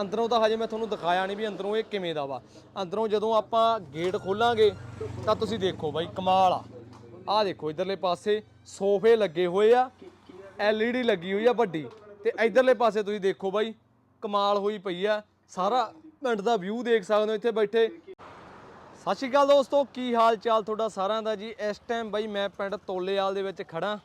ਅੰਦਰੋਂ ਤਾਂ ਹਜੇ ਮੈਂ ਤੁਹਾਨੂੰ ਦਿਖਾਇਆ ਨਹੀਂ ਵੀ ਅੰਦਰੋਂ ਇਹ ਕਿਵੇਂ ਦਾ ਵਾ। ਅੰਦਰੋਂ ਜਦੋਂ ਆਪਾਂ ਗੇਟ ਖੋਲਾਂਗੇ, ਤਾਂ ਤੁਸੀਂ ਦੇਖੋ ਬਾਈ, ਕਮਾਲ ਆ। ਆਹ ਦੇਖੋ, ਇਧਰਲੇ ਪਾਸੇ ਸੋਫੇ ਲੱਗੇ ਹੋਏ ਆ, LED ਲੱਗੀ ਹੋਈ ਆ ਵੱਡੀ। ਤੇ ਇਧਰਲੇ ਪਾਸੇ ਤੁਸੀਂ ਦੇਖੋ ਬਾਈ, ਕਮਾਲ ਹੋਈ ਪਈ ਆ। ਸਾਰਾ ਪਿੰਡ ਦਾ ਵਿਊ ਦੇਖ ਸਕਦੇ ਹੋ ਇੱਥੇ ਬੈਠੇ। ਸਤਿ ਸ਼੍ਰੀ ਅਕਾਲ ਦੋਸਤੋ, ਕੀ ਹਾਲ ਚਾਲ ਤੁਹਾਡਾ ਸਾਰਿਆਂ ਦਾ ਜੀ? ਇਸ ਟਾਈਮ ਬਾਈ ਮੈਂ ਪਿੰਡ ਤੋਲੇਵਾਲ ਦੇ ਵਿੱਚ ਖੜਾ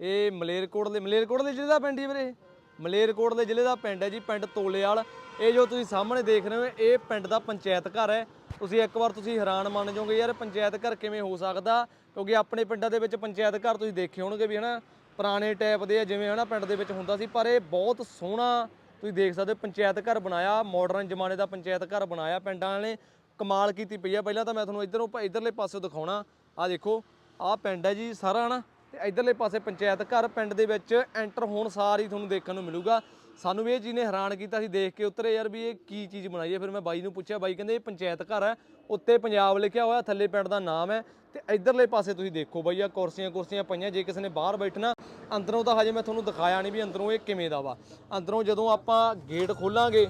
ਇਹ ਮਲੇਰਕੋਟ ਦੇ ਮਲੇਰਕੋਟ ਦੇ ਜ਼ਿਲ੍ਹੇ ਦਾ ਪਿੰਡ ਹੀ ਵੀਰੇ ਮਲੇਰਕੋਟ ਦੇ ਜ਼ਿਲ੍ਹੇ ਦਾ ਪਿੰਡ ਹੈ ਜੀ, ਪਿੰਡ ਤੋਲੇਵਾਲ ਇਹ ਜੋ ਤੁਸੀਂ ਸਾਹਮਣੇ ਦੇਖ ਰਹੇ ਹੋ, ਇਹ ਪਿੰਡ ਦਾ ਪੰਚਾਇਤ ਘਰ ਹੈ। ਤੁਸੀਂ ਇੱਕ ਵਾਰ ਤੁਸੀਂ ਹੈਰਾਨ ਮੰਨ ਜਾਓਗੇ, ਯਾਰ ਪੰਚਾਇਤ ਘਰ ਕਿਵੇਂ ਹੋ ਸਕਦਾ? ਕਿਉਂਕਿ ਆਪਣੇ ਪਿੰਡਾਂ ਦੇ ਵਿੱਚ ਪੰਚਾਇਤ ਘਰ ਤੁਸੀਂ ਦੇਖੇ ਹੋਣਗੇ ਵੀ ਹਨਾ, ਪੁਰਾਣੇ ਟਾਈਪ ਦੇ ਆ, ਜਿਵੇਂ ਹਨਾ ਪਿੰਡ ਦੇ ਵਿੱਚ ਹੁੰਦਾ ਸੀ, ਪਰ ਇਹ ਬਹੁਤ ਸੋਹਣਾ ਤੁਸੀਂ ਦੇਖ ਸਕਦੇ ਹੋ, ਪੰਚਾਇਤ ਘਰ ਬਣਾਇਆ ਮਾਡਰਨ ਜ਼ਮਾਨੇ ਦਾ ਪੰਚਾਇਤ ਘਰ ਬਣਾਇਆ ਪਿੰਡਾਂ ਵਾਲੇ ਕਮਾਲ ਕੀਤੀ ਪਈ ਆ। ਪਹਿਲਾਂ ਤਾਂ ਮੈਂ ਤੁਹਾਨੂੰ ਇਧਰੋਂ ਇਧਰਲੇ ਪਾਸੇ ਦਿਖਾਉਣਾ। ਆ ਦੇਖੋ, ਆਹ ਪਿੰਡ ਹੈ ਜੀ ਸਾਰਾ ਹਨਾ। ਤੇ ਇਧਰਲੇ ਪਾਸੇ ਪੰਚਾਇਤ ਘਰ ਪਿੰਡ ਦੇ ਵਿੱਚ ਐਂਟਰ ਹੋਣ ਸਾਰ ਹੀ ਤੁਹਾਨੂੰ ਦੇਖਣ ਨੂੰ ਮਿਲੂਗਾ। ਸਾਨੂੰ ਵੀ ਇਹ ਚੀਜ਼ ਨੇ ਹੈਰਾਨ ਕੀਤਾ ਸੀ ਦੇਖ ਕੇ ਉਤਰੇ, ਯਾਰ ਵੀ ਇਹ ਕੀ ਚੀਜ਼ ਬਣਾਈ ਹੈ? ਫਿਰ ਮੈਂ ਬਾਈ ਨੂੰ ਪੁੱਛਿਆ, ਬਾਈ ਕਹਿੰਦੇ ਇਹ ਪੰਚਾਇਤ ਘਰ ਹੈ, ਉੱਤੇ ਪੰਜਾਬ ਲਿਖਿਆ ਹੋਇਆ, ਥੱਲੇ ਪਿੰਡ ਦਾ ਨਾਮ ਹੈ। ਤੇ ਇਧਰਲੇ ਪਾਸੇ ਤੁਸੀਂ ਦੇਖੋ ਬਾਈ ਆ ਕੁਰਸੀਆਂ ਕੁਰਸੀਆਂ ਪਈਆਂ, ਜੇ ਕਿਸੇ ਨੇ ਬਾਹਰ ਬੈਠਣਾ, ਅੰਦਰੋਂ ਤਾਂ ਹਜੇ ਮੈਂ ਤੁਹਾਨੂੰ ਦਿਖਾਇਆ ਨਹੀਂ ਵੀ ਅੰਦਰੋਂ ਇਹ ਕਿਵੇਂ ਦਾ ਵਾ। ਅੰਦਰੋਂ ਜਦੋਂ ਆਪਾਂ ਗੇਟ ਖੋਲਾਂਗੇ,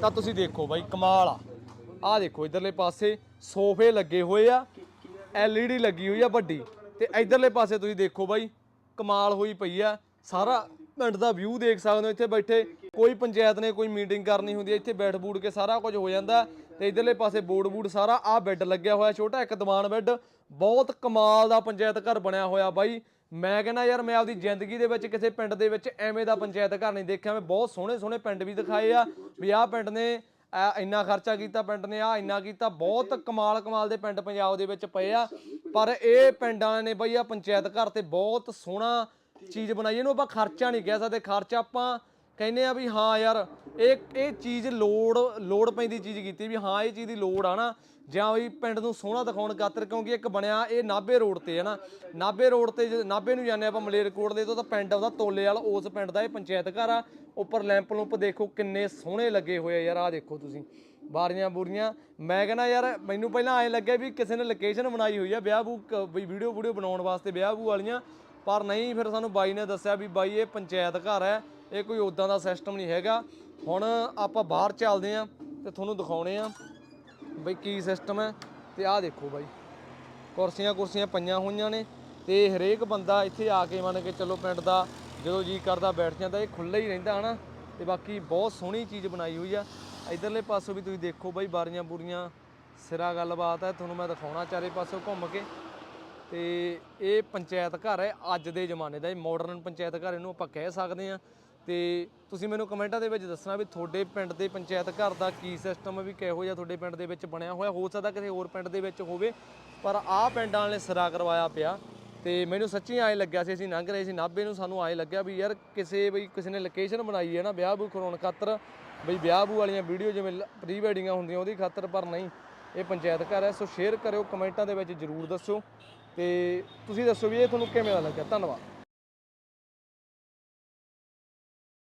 ਤਾਂ ਤੁਸੀਂ ਦੇਖੋ ਬਾਈ ਕਮਾਲ ਆ। ਆਹ ਦੇਖੋ ਇਧਰਲੇ ਪਾਸੇ ਸੋਫੇ ਲੱਗੇ ਹੋਏ ਆ LED ਲੱਗੀ ਹੋਈ ਆ ਵੱਡੀ। ਤੇ ਇਧਰਲੇ ਪਾਸੇ ਤੁਸੀਂ ਦੇਖੋ ਬਾਈ, ਕਮਾਲ ਹੋਈ ਪਈ ਆ। ਸਾਰਾ ਪਿੰਡ ਦਾ ਵਿਊ ਦੇਖ ਸਕਦੇ ਹੋ, ਇੱਥੇ ਬੈਠੇ ਕੋਈ ਪੰਚਾਇਤ ਨੇ ਕੋਈ ਮੀਟਿੰਗ ਕਰਨੀ ਹੁੰਦੀ ਹੈ ਇੱਥੇ ਬੈਠ ਬੂੜ ਕੇ ਸਾਰਾ ਕੁਝ ਹੋ ਜਾਂਦਾ। ਤੇ ਇਧਰਲੇ ਪਾਸੇ ਬੋਰਡ ਬੂਡ ਸਾਰਾ ਆਹ ਬੈੱਡ ਲੱਗਿਆ ਹੋਇਆ, ਛੋਟਾ ਇੱਕ ਦੀਵਾਨ ਬੈੱਡ ਬਹੁਤ ਕਮਾਲ ਦਾ ਪੰਚਾਇਤ ਘਰ ਬਣਿਆ ਹੋਇਆ ਬਾਈ। ਮੈਂ ਕਹਿੰਦਾ ਯਾਰ, ਮੈਂ ਆਪਦੀ ਜ਼ਿੰਦਗੀ ਦੇ ਵਿੱਚ ਕਿਸੇ ਪਿੰਡ ਦੇ ਵਿੱਚ ਐਵੇਂ ਦਾ ਪੰਚਾਇਤ ਘਰ ਨਹੀਂ ਦੇਖਿਆ। ਮੈਂ ਬਹੁਤ ਸੋਹਣੇ ਸੋਹਣੇ ਪਿੰਡ ਵੀ ਦਿਖਾਏ ਆ, ਵੀ ਆਹ ਪਿੰਡ ਨੇ ਆ ਇੰਨਾ ਖਰਚਾ ਕੀਤਾ ਪਿੰਡ ਨੇ, ਆ ਇੰਨਾ ਕੀਤਾ, ਬਹੁਤ ਕਮਾਲ ਕਮਾਲ ਦੇ ਪਿੰਡ ਪੰਜਾਬ ਦੇ ਵਿੱਚ ਪਏ ਆ। ਪਰ ਇਹ ਪਿੰਡਾਂ ਨੇ ਬਈ ਆ ਪੰਚਾਇਤ ਘਰ ਤੇ ਬਹੁਤ ਸੋਹਣਾ ਚੀਜ਼ ਬਣਾਈ, ਇਹਨੂੰ ਆਪਾਂ ਖਰਚਾ ਨਹੀਂ ਕਹਿ ਸਕਦੇ, ਖਰਚਾ ਆਪਾਂ ਕਹਿੰਦੇ ਆ ਵੀ ਹਾਂ ਯਾਰ, ਇਹ ਇਹ ਚੀਜ਼ ਲੋੜ ਲੋੜ ਪੈਂਦੀ ਚੀਜ਼ ਕੀਤੀ ਵੀ ਹਾਂ, ਇਹ ਚੀਜ਼ ਦੀ ਲੋੜ ਆ ਨਾ। ਜਾਂ ਵੀ ਪਿੰਡ ਨੂੰ ਸੋਹਣਾ ਦਿਖਾਉਣ ਖਾਤਰ, ਕਿਉਂਕਿ ਇੱਕ ਬਣਿਆ ਇਹ ਨਾਭੇ ਰੋਡ ਤੇ ਹੈ ਨਾ। ਨਾਭੇ ਰੋਡ ਤੇ ਜੇ, ਨਾਭੇ ਨੂੰ ਜਾਂਦੇ ਆਪਾਂ ਮਲੇਰਕੋਟ ਦੇ ਤੋਂ ਤਾਂ ਪਿੰਡ ਉਹਦਾ ਤੋਲੇ ਵਾਲਾ, ਉਸ ਪਿੰਡ ਦਾ ਇਹ ਪੰਚਾਇਤ ਘਰ ਆ। ਉੱਪਰ ਲੈਂਪ ਲੂੰਪ ਦੇਖੋ ਕਿੰਨੇ ਸੋਹਣੇ ਲੱਗੇ ਹੋਏ ਆ ਯਾਰ ਆ ਦੇਖੋ ਤੁਸੀਂ। ਬਾਰੀਆਂ ਬੂਰੀਆਂ। ਮੈਂ ਕਹਿੰਦਾ ਯਾਰ, ਮੈਨੂੰ ਪਹਿਲਾਂ ਐਂ ਲੱਗਿਆ ਵੀ ਕਿਸੇ ਨੇ ਲੋਕੇਸ਼ਨ ਬਣਾਈ ਹੋਈ ਆ ਵਿਆਹ ਬੂ ਵੀਡੀਓ ਵੀਡੀਓ ਬਣਾਉਣ ਵਾਸਤੇ ਵਿਆਹ ਬੂ ਵਾਲੀਆਂ। ਪਰ ਨਹੀਂ, ਫਿਰ ਸਾਨੂੰ ਬਾਈ ਨੇ ਦੱਸਿਆ ਵੀ ਬਾਈ, ਇਹ ਪੰਚਾਇਤ ਘਰ ਹੈ। ਇਹ ਕੋਈ ਉਦਾਂ ਦਾ ਸਿਸਟਮ ਨਹੀਂ ਹੈਗਾ। ਹੁਣ ਆਪਾਂ ਬਾਹਰ ਚੱਲਦੇ ਆਂ ਤੇ ਤੁਹਾਨੂੰ ਦਿਖਾਉਣੇ ਆ ਬਈ ਕੀ ਸਿਸਟਮ ਹੈ ਤੇ ਆਹ ਦੇਖੋ ਬਾਈ। ਕੁਰਸੀਆਂ ਕੁਰਸੀਆਂ ਪਈਆਂ ਹੋਈਆਂ ਨੇ ਤੇ ਹਰੇਕ ਬੰਦਾ ਇੱਥੇ ਆ ਕੇ ਮੰਨ ਕੇ ਚੱਲੋ ਪਿੰਡ ਦਾ ਜਦੋਂ ਜੀ ਕਰਦਾ ਬੈਠ ਜਾਂਦਾ, ਇਹ ਖੁੱਲ੍ਹਾ ਹੀ ਰਹਿੰਦਾ ਹਨਾ। ਤੇ ਬਾਕੀ ਬਹੁਤ ਸੋਹਣੀ ਚੀਜ਼ ਬਣਾਈ ਹੋਈ ਆ। ਇਧਰਲੇ ਪਾਸੋਂ ਵੀ ਤੁਸੀਂ ਦੇਖੋ ਬਾਈ ਬਾਰੀਆਂ ਬੂਰੀਆਂ ਸਿਰਾ ਗੱਲਬਾਤ ਹੈ, ਤੁਹਾਨੂੰ ਮੈਂ ਦਿਖਾਉਣਾ ਚਾਰੇ ਪਾਸੋਂ ਘੁੰਮ ਕੇ। ਤੇ ਇਹ ਪੰਚਾਇਤ ਘਰ ਹੈ ਅੱਜ ਦੇ ਜ਼ਮਾਨੇ ਦਾ, ਇਹ ਮਾਡਰਨ ਪੰਚਾਇਤ ਘਰ ਇਹਨੂੰ ਆਪਾਂ ਕਹਿ ਸਕਦੇ ਆ ਤੇ ਤੁਸੀਂ ਮੈਨੂੰ ਕਮੈਂਟਾਂ ਦੇ ਵਿੱਚ ਦੱਸਣਾ ਵੀ ਤੁਹਾਡੇ ਪਿੰਡ ਦੇ ਪੰਚਾਇਤ ਘਰ ਦਾ ਕੀ ਸਿਸਟਮ ਵੀ ਕਿਹੋ ਜਿਹਾ ਤੁਹਾਡੇ ਪਿੰਡ ਦੇ ਵਿੱਚ ਬਣਿਆ ਹੋਇਆ, ਹੋ ਸਕਦਾ ਕਿਸੇ ਹੋਰ ਪਿੰਡ ਦੇ ਵਿੱਚ ਹੋਵੇ, ਪਰ ਆਹ ਪਿੰਡਾਂ ਵਾਲੇ ਸਿਰਾ ਕਰਵਾਇਆ ਪਿਆ ਤੇ ਮੈਨੂੰ ਸੱਚੀ ਐਂ ਲੱਗਿਆ ਸੀ, ਅਸੀਂ ਲੰਘ ਰਹੇ ਸੀ, ਨਾਭੇ ਨੂੰ ਸਾਨੂੰ ਐਂ ਲੱਗਿਆ ਵੀ ਯਾਰ ਕਿਸੇ ਵੀ ਕਿਸੇ ਨੇ ਲੋਕੇਸ਼ਨ ਬਣਾਈ ਹੈ ਨਾ, ਵਿਆਹ ਬੂ ਕਰਾਉਣ ਖਾਤਰ, ਬਈ ਵਿਆਹ ਬੂ ਵਾਲੀਆਂ ਵੀਡੀਓ ਜਿਵੇਂ ਪ੍ਰੀ ਵੈਡਿੰਗਾਂ ਹੁੰਦੀਆਂ ਉਹਦੀ ਖਾਤਰ, ਪਰ ਨਹੀਂ, ਇਹ ਪੰਚਾਇਤ ਘਰ ਹੈ, ਸੋ ਸ਼ੇਅਰ ਕਰਿਓ, ਕਮੈਂਟਾਂ ਦੇ ਵਿੱਚ ਜਰੂਰ ਦੱਸੋ ਤੇ ਤੁਸੀਂ ਦੱਸੋ ਵੀ ਇਹ ਤੁਹਾਨੂੰ ਕਿਵੇਂ ਦਾ ਲੱਗਿਆ? ਧੰਨਵਾਦ।